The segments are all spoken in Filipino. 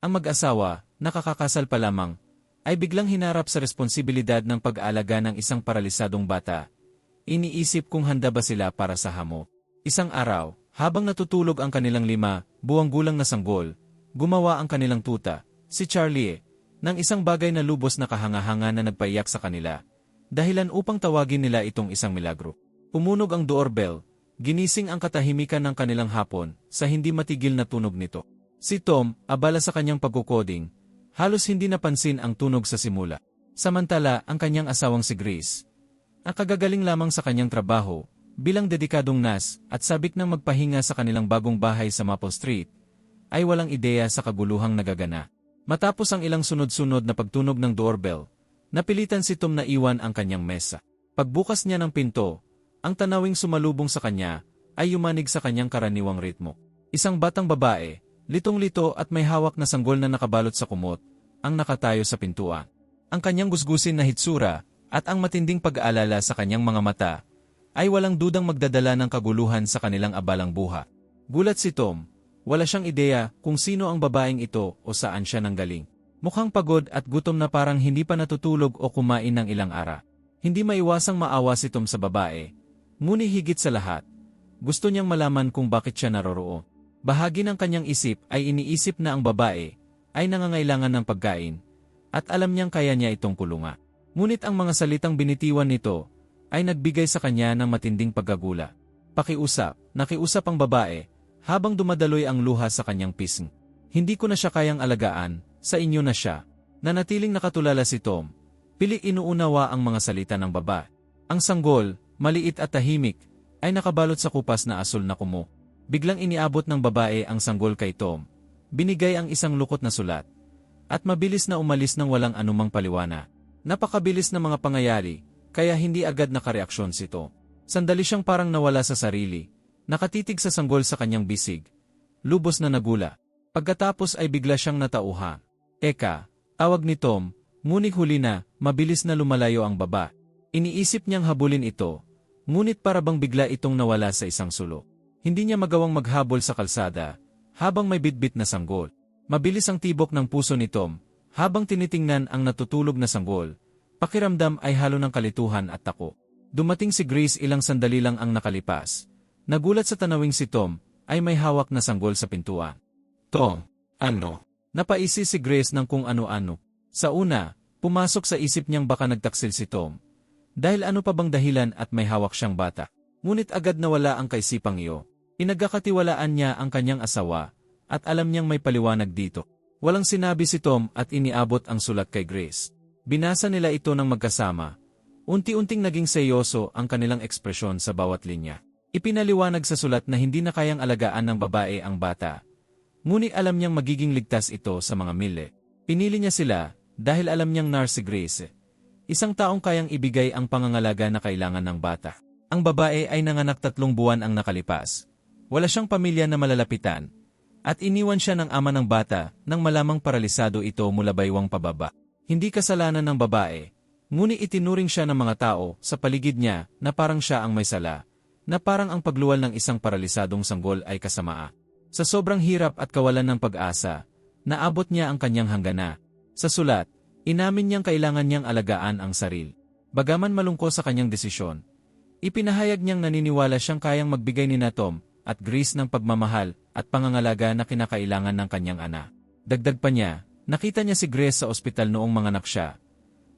Ang mag-asawa, nakakakasal pa lamang, ay biglang hinarap sa responsibilidad ng pag-aalaga ng isang paralisadong bata. Iniisip kung handa ba sila para sa hamo. Isang araw, habang natutulog ang kanilang lima, buwang gulang na sanggol, gumawa ang kanilang tuta, si Charlie, ng isang bagay na lubos na kahanga-hanga na nagpaiyak sa kanila. Dahilan upang tawagin nila itong isang milagro. Umunog ang doorbell, ginising ang katahimikan ng kanilang hapon sa hindi matigil na tunog nito. Si Tom, abala sa kanyang pagkukoding, halos hindi napansin ang tunog sa simula. Samantala, ang kanyang asawang si Grace, ang kagagaling lamang sa kanyang trabaho, bilang dedikadong nas at sabik ng magpahinga sa kanilang bagong bahay sa Maple Street, ay walang ideya sa kaguluhang nagagana. Matapos ang ilang sunod-sunod na pagtunog ng doorbell, napilitan si Tom na iwan ang kanyang mesa. Pagbukas niya ng pinto, ang tanawing sumalubong sa kanya ay yumanig sa kanyang karaniwang ritmo. Isang batang babae, litong-lito at may hawak na sanggol na nakabalot sa kumot, ang nakatayo sa pintuan. Ang kanyang gusgusin na hitsura at ang matinding pag-aalala sa kanyang mga mata, ay walang dudang magdadala ng kaguluhan sa kanilang abalang buha. Gulat si Tom, wala siyang ideya kung sino ang babaeng ito o saan siya nanggaling. Mukhang pagod at gutom na parang hindi pa natutulog o kumain ng ilang ara. Hindi maiwasang maawa si Tom sa babae. Ngunit higit sa lahat, gusto niyang malaman kung bakit siya naroroon. Bahagi ng kanyang isip ay iniisip na ang babae ay nangangailangan ng pagkain at alam niyang kaya niya itong kulunga. Ngunit ang mga salitang binitiwan nito ay nagbigay sa kanya ng matinding paggagula. Pakiusap, nakiusap ang babae, habang dumadaloy ang luha sa kanyang pisng. Hindi ko na siya kayang alagaan, sa inyo na siya. Nanatiling nakatulala si Tom. Pili inuunawa ang mga salita ng baba. Ang sanggol, maliit at tahimik, ay nakabalot sa kupas na asul na kumo. Biglang iniabot ng babae ang sanggol kay Tom. Binigay ang isang lukot na sulat. At mabilis na umalis ng walang anumang paliwana. Napakabilis ng mga pangyayari, kaya hindi agad nakareaksyon si Tom. Sandali siyang parang nawala sa sarili, nakatitig sa sanggol sa kanyang bisig. Lubos na nagula. Pagkatapos ay bigla siyang natauha. Eka, tawag ni Tom, ngunit huli na, mabilis na lumalayo ang baba. Iniisip niyang habulin ito, ngunit para bang bigla itong nawala sa isang sulo. Hindi niya magawang maghabol sa kalsada, habang may bitbit na sanggol. Mabilis ang tibok ng puso ni Tom, habang tinitingnan ang natutulog na sanggol, pakiramdam ay halo ng kalituhan at tako. Dumating si Grace ilang sandali lang ang nakalipas. Nagulat sa tanawing si Tom, ay may hawak na sanggol sa pintuan. Tom, ano? Napaisi si Grace ng kung ano-ano. Sa una, pumasok sa isip niyang baka nagtaksil si Tom. Dahil ano pa bang dahilan at may hawak siyang bata. Ngunit agad nawala ang kaisipang iyo. Inagkakatiwalaan niya ang kanyang asawa, at alam niyang may paliwanag dito. Walang sinabi si Tom at iniabot ang sulat kay Grace. Binasa nila ito ng magkasama. Unti-unting naging seryoso ang kanilang ekspresyon sa bawat linya. Ipinaliwanag sa sulat na hindi na kayang alagaan ng babae ang bata. Ngunit alam niyang magiging ligtas ito sa mga mili. Pinili niya sila dahil alam niyang nar si Grace. Isang taong kayang ibigay ang pangangalaga na kailangan ng bata. Ang babae ay nanganak tatlong buwan ang nakalipas. Wala siyang pamilya na malalapitan at iniwan siya ng ama ng bata nang malamang paralisado ito mula baywang pababa. Hindi kasalanan ng babae, ngunit itinuring siya ng mga tao sa paligid niya na parang siya ang may sala, na parang ang pagluwal ng isang paralisadong sanggol ay kasamaa. Sa sobrang hirap at kawalan ng pag-asa, naabot niya ang kanyang hanggana. Sa sulat, inamin niyang kailangan niyang alagaan ang saril. Bagaman malungkot sa kanyang desisyon, ipinahayag niyang naniniwala siyang kayang magbigay ni na Tom at Grace ng pagmamahal at pangangalaga na kinakailangan ng kanyang anak. Dagdag pa niya, nakita niya si Grace sa ospital noong manganak siya.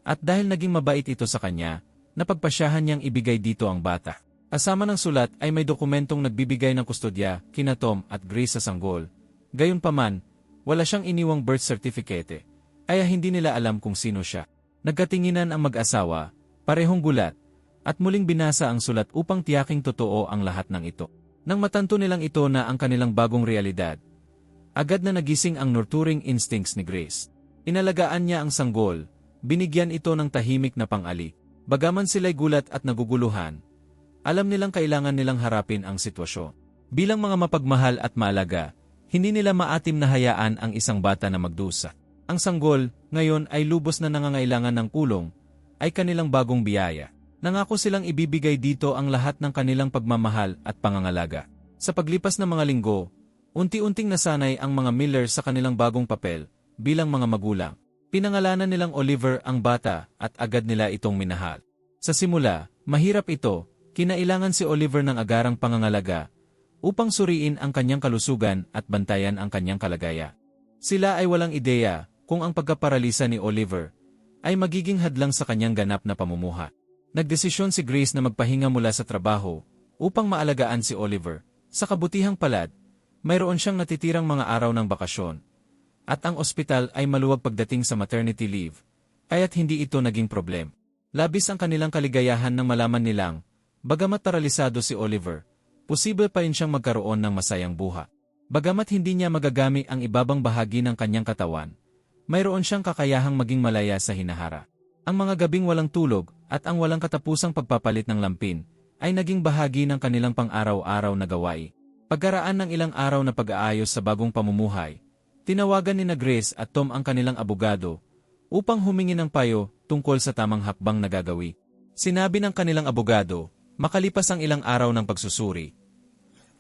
At dahil naging mabait ito sa kanya, napagpasyahan niyang ibigay dito ang bata. Asama ng sulat ay may dokumentong nagbibigay ng kustodya kina Tom at Grace sa sanggol. Gayunpaman, wala siyang iniwang birth certificate, kaya hindi nila alam kung sino siya. Nagkatinginan ang mag-asawa, parehong gulat, at muling binasa ang sulat upang tiyaking totoo ang lahat ng ito. Nang matanto nilang ito na ang kanilang bagong realidad, agad na nagising ang nurturing instincts ni Grace. Inalagaan niya ang sanggol, binigyan ito ng tahimik na pang-ali. Bagaman sila'y gulat at naguguluhan, alam nilang kailangan nilang harapin ang sitwasyon. Bilang mga mapagmahal at maalaga, hindi nila maatim na hayaan ang isang bata na magdusa. Ang sanggol, ngayon ay lubos na nangangailangan ng kulong, ay kanilang bagong biyaya. Nangako silang ibibigay dito ang lahat ng kanilang pagmamahal at pangangalaga. Sa paglipas ng mga linggo, Unti-unting nasanay ang mga Miller sa kanilang bagong papel bilang mga magulang. Pinangalanan nilang Oliver ang bata at agad nila itong minahal. Sa simula, mahirap ito, kinailangan si Oliver ng agarang pangangalaga upang suriin ang kanyang kalusugan at bantayan ang kanyang kalagaya. Sila ay walang ideya kung ang pagkaparalisa ni Oliver ay magiging hadlang sa kanyang ganap na pamumuha. Nagdesisyon si Grace na magpahinga mula sa trabaho upang maalagaan si Oliver. Sa kabutihang palad, mayroon siyang natitirang mga araw ng bakasyon at ang ospital ay maluwag pagdating sa maternity leave, kaya't hindi ito naging problem. Labis ang kanilang kaligayahan nang malaman nilang, bagamat paralisado si Oliver, posible pa rin siyang magkaroon ng masayang buha. Bagamat hindi niya magagamit ang ibabang bahagi ng kanyang katawan, mayroon siyang kakayahang maging malaya sa hinahara. Ang mga gabing walang tulog at ang walang katapusang pagpapalit ng lampin ay naging bahagi ng kanilang pang-araw-araw na gawain. Pagkaraan ng ilang araw na pag-aayos sa bagong pamumuhay, Tinawagan ni Grace at Tom ang kanilang abogado upang humingi ng payo tungkol sa tamang hakbang na gagawi. Sinabi ng kanilang abogado, makalipas ang ilang araw ng pagsusuri.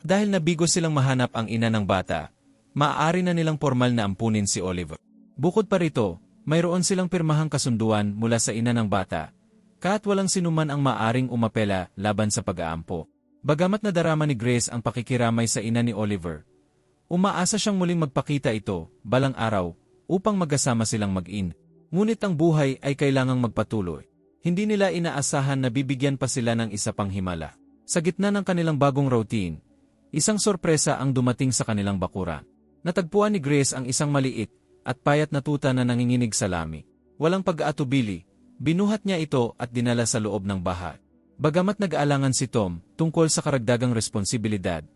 Dahil nabigo silang mahanap ang ina ng bata, maaari na nilang formal na ampunin si Oliver. Bukod pa rito, mayroon silang pirmahang kasunduan mula sa ina ng bata, kahit walang sinuman ang maaring umapela laban sa pag-aampo. Bagamat nadarama ni Grace ang pakikiramay sa ina ni Oliver, Umaasa siyang muling magpakita ito, balang araw, upang magkasama silang mag-in. Ngunit ang buhay ay kailangang magpatuloy. Hindi nila inaasahan na bibigyan pa sila ng isa pang himala. Sa gitna ng kanilang bagong routine, isang sorpresa ang dumating sa kanilang bakuran. Natagpuan ni Grace ang isang maliit at payat na tuta na nanginginig sa lami. Walang pag-aatubili, binuhat niya ito at dinala sa loob ng bahay. Bagamat nag-aalangan si Tom tungkol sa karagdagang responsibilidad,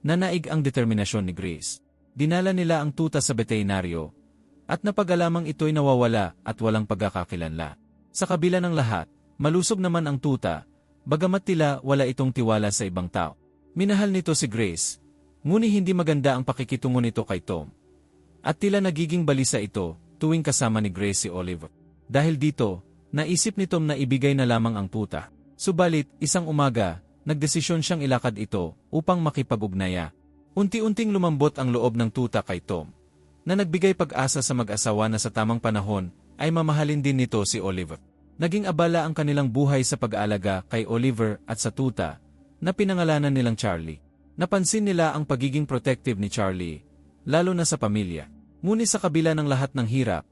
Nanaig ang determinasyon ni Grace. Dinala nila ang tuta sa veterinaryo, at napagalamang ito'y nawawala at walang pagkakakilanla. Sa kabila ng lahat, malusog naman ang tuta, bagamat tila wala itong tiwala sa ibang tao. Minahal nito si Grace, ngunit hindi maganda ang pakikitungo nito kay Tom. At tila nagiging balisa ito tuwing kasama ni Grace si Oliver. Dahil dito, naisip ni Tom na ibigay na lamang ang tuta. Subalit, isang umaga, nagdesisyon siyang ilakad ito upang makipag-ugnaya. Unti-unting lumambot ang loob ng tuta kay Tom, na nagbigay pag-asa sa mag-asawa na sa tamang panahon ay mamahalin din nito si Oliver. Naging abala ang kanilang buhay sa pag-aalaga kay Oliver at sa tuta, na pinangalanan nilang Charlie. Napansin nila ang pagiging protective ni Charlie, lalo na sa pamilya. Ngunit sa kabila ng lahat ng hirap,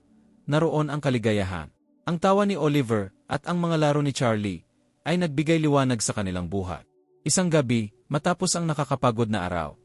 naroon ang kaligayahan. Ang tawa ni Oliver at ang mga laro ni Charlie ay nagbigay liwanag sa kanilang buhay. Isang gabi, matapos ang nakakapagod na araw,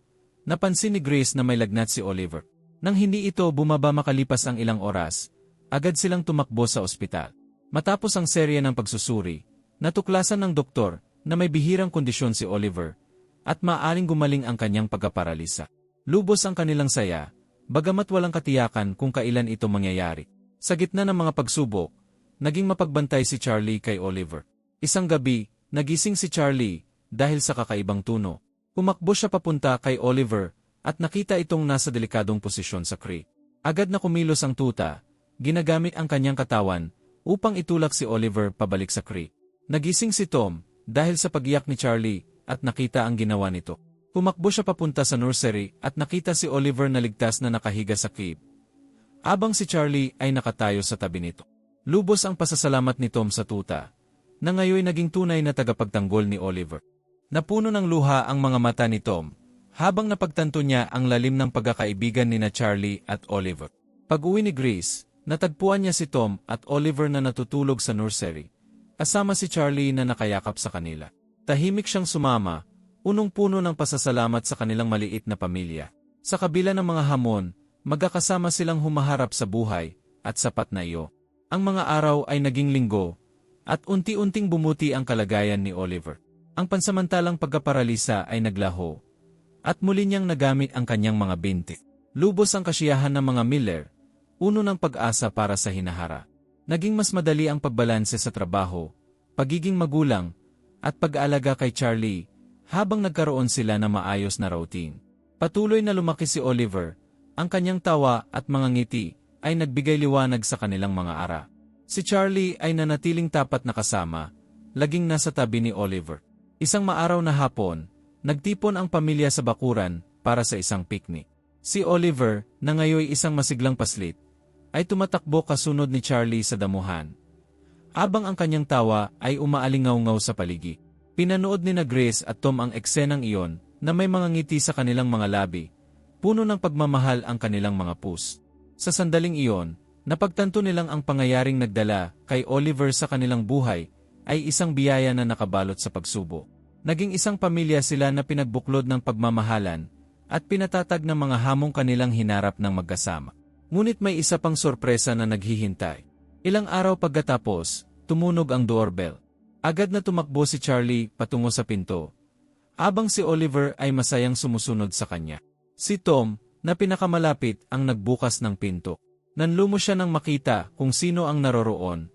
napansin ni Grace na may lagnat si Oliver. Nang hindi ito bumaba makalipas ang ilang oras, agad silang tumakbo sa ospital. Matapos ang serye ng pagsusuri, natuklasan ng doktor na may bihirang kondisyon si Oliver at maaring gumaling ang kanyang pagkaparalisa. Lubos ang kanilang saya, bagamat walang katiyakan kung kailan ito mangyayari. Sa gitna ng mga pagsubok, naging mapagbantay si Charlie kay Oliver. Isang gabi, nagising si Charlie dahil sa kakaibang tuno. Umakbo siya papunta kay Oliver at nakita itong nasa delikadong posisyon sa creek. Agad na kumilos ang tuta, ginagamit ang kanyang katawan upang itulak si Oliver pabalik sa creek. Nagising si Tom dahil sa pagiyak ni Charlie at nakita ang ginawa nito. Pumakbo siya papunta sa nursery at nakita si Oliver na ligtas na nakahiga sa crib. Abang si Charlie ay nakatayo sa tabi nito. Lubos ang pasasalamat ni Tom sa tuta na ngayon naging tunay na tagapagtanggol ni Oliver. Napuno ng luha ang mga mata ni Tom, habang napagtanto niya ang lalim ng pagkakaibigan ni na Charlie at Oliver. Pag-uwi ni Grace, natagpuan niya si Tom at Oliver na natutulog sa nursery, kasama si Charlie na nakayakap sa kanila. Tahimik siyang sumama, unong-puno ng pasasalamat sa kanilang maliit na pamilya. Sa kabila ng mga hamon, magkakasama silang humaharap sa buhay, at sapat na iyo. Ang mga araw ay naging linggo, at unti-unting bumuti ang kalagayan ni Oliver. Ang pansamantalang pagkaparalisa ay naglaho. At muli niyang nagamit ang kanyang mga binti. Lubos ang kasiyahan ng mga Miller, uno ng pag-asa para sa hinahara. Naging mas madali ang pagbalanse sa trabaho, pagiging magulang, at pag-aalaga kay Charlie, habang nagkaroon sila ng maayos na routine. Patuloy na lumaki si Oliver, ang kanyang tawa at mga ngiti ay nagbigay liwanag sa kanilang mga ara. Si Charlie ay nanatiling tapat na kasama, laging nasa tabi ni Oliver. Isang maaraw na hapon, nagtipon ang pamilya sa bakuran para sa isang picnic. Si Oliver, na ngayoy isang masiglang paslit, ay tumatakbo kasunod ni Charlie sa damuhan. Abang ang kanyang tawa ay umaalingaw-ngaw sa paligi. Pinanood ni na Grace at Tom ang eksenang iyon na may mga ngiti sa kanilang mga labi. Puno ng pagmamahal ang kanilang mga pus. Sa sandaling iyon, napagtanto nilang ang pangyayaring nagdala kay Oliver sa kanilang buhay ay isang biyaya na nakabalot sa pagsubo. Naging isang pamilya sila na pinagbuklod ng pagmamahalan at pinatatag ng mga hamong kanilang hinarap ng magkasama. Ngunit may isa pang sorpresa na naghihintay. Ilang araw pagkatapos, tumunog ang doorbell. Agad na tumakbo si Charlie patungo sa pinto. Abang si Oliver ay masayang sumusunod sa kanya. Si Tom, na pinakamalapit ang nagbukas ng pinto. Nanlumo siya nang makita kung sino ang naroroon.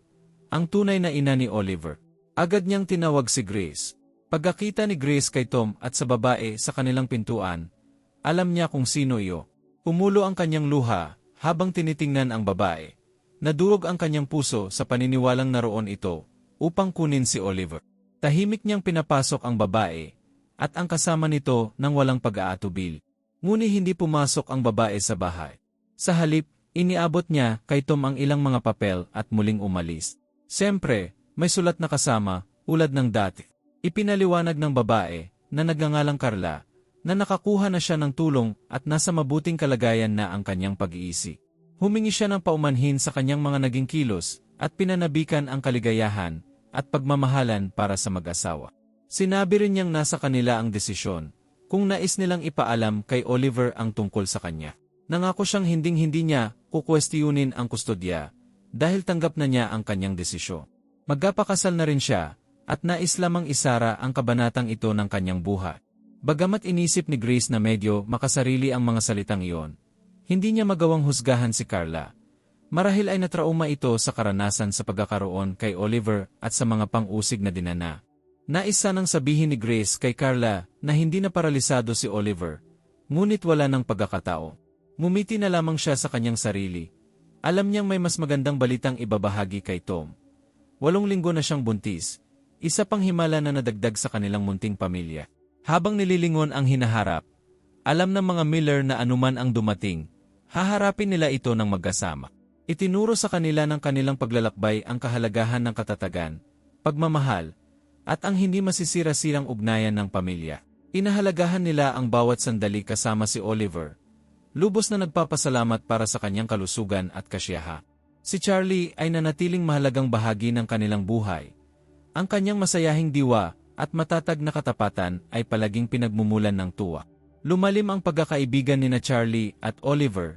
Ang tunay na ina ni Oliver. Agad niyang tinawag si Grace. Pagkakita ni Grace kay Tom at sa babae sa kanilang pintuan, alam niya kung sino iyo. Pumulo ang kanyang luha habang tinitingnan ang babae. Nadurog ang kanyang puso sa paniniwalang naroon ito upang kunin si Oliver. Tahimik niyang pinapasok ang babae at ang kasama nito nang walang pag-aatubil. Ngunit hindi pumasok ang babae sa bahay. Sa halip, iniabot niya kay Tom ang ilang mga papel at muling umalis. Siyempre, may sulat na kasama, ulad ng dati. Ipinaliwanag ng babae na nagngangalang Carla na nakakuha na siya ng tulong at nasa mabuting kalagayan na ang kanyang pag-iisi. Humingi siya ng paumanhin sa kanyang mga naging kilos at pinanabikan ang kaligayahan at pagmamahalan para sa mag-asawa. Sinabi rin niyang nasa kanila ang desisyon kung nais nilang ipaalam kay Oliver ang tungkol sa kanya. Nangako siyang hinding-hindi niya kukwestiyunin ang kustodya dahil tanggap na niya ang kanyang desisyon. Magkapakasal na rin siya at nais lamang isara ang kabanatang ito ng kanyang buhay. Bagamat inisip ni Grace na medyo makasarili ang mga salitang iyon, hindi niya magawang husgahan si Carla. Marahil ay natrauma ito sa karanasan sa pagkakaroon kay Oliver at sa mga pang-usig na dinana. Nais sanang sabihin ni Grace kay Carla na hindi na paralisado si Oliver, ngunit wala ng pagkakatao. Mumiti na lamang siya sa kanyang sarili. Alam niyang may mas magandang balitang ibabahagi kay Tom. Walong linggo na siyang buntis, isa pang himala na nadagdag sa kanilang munting pamilya. Habang nililingon ang hinaharap, alam ng mga Miller na anuman ang dumating, Haharapin nila ito ng magkasama. Itinuro sa kanila ng kanilang paglalakbay ang kahalagahan ng katatagan, pagmamahal, at ang hindi masisira-sirang ugnayan ng pamilya. Inahalagahan nila ang bawat sandali kasama si Oliver. Lubos na nagpapasalamat para sa kanyang kalusugan at kasyaha. Si Charlie ay nanatiling mahalagang bahagi ng kanilang buhay. Ang kanyang masayahing diwa at matatag na katapatan ay palaging pinagmumulan ng tuwa. Lumalim ang pagkakaibigan ni na Charlie at Oliver,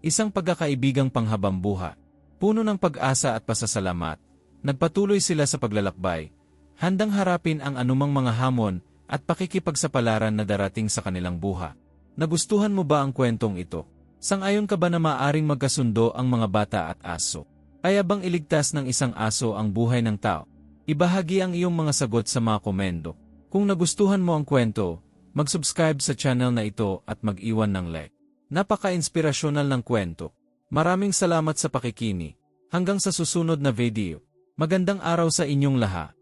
isang pagkakaibigang panghabang buha. Puno ng pag-asa at pasasalamat, nagpatuloy sila sa paglalakbay, handang harapin ang anumang mga hamon at pakikipagsapalaran na darating sa kanilang buha. Nagustuhan mo ba ang kwentong ito? Sangayon ka ba na maaring magkasundo ang mga bata at aso? Kaya bang iligtas ng isang aso ang buhay ng tao? Ibahagi ang iyong mga sagot sa mga komendo. Kung nagustuhan mo ang kwento, Mag-subscribe sa channel na ito at mag-iwan ng like. Napaka-inspirasyonal ng kwento. Maraming salamat sa pakikini. Hanggang sa susunod na video. Magandang araw sa inyong lahat.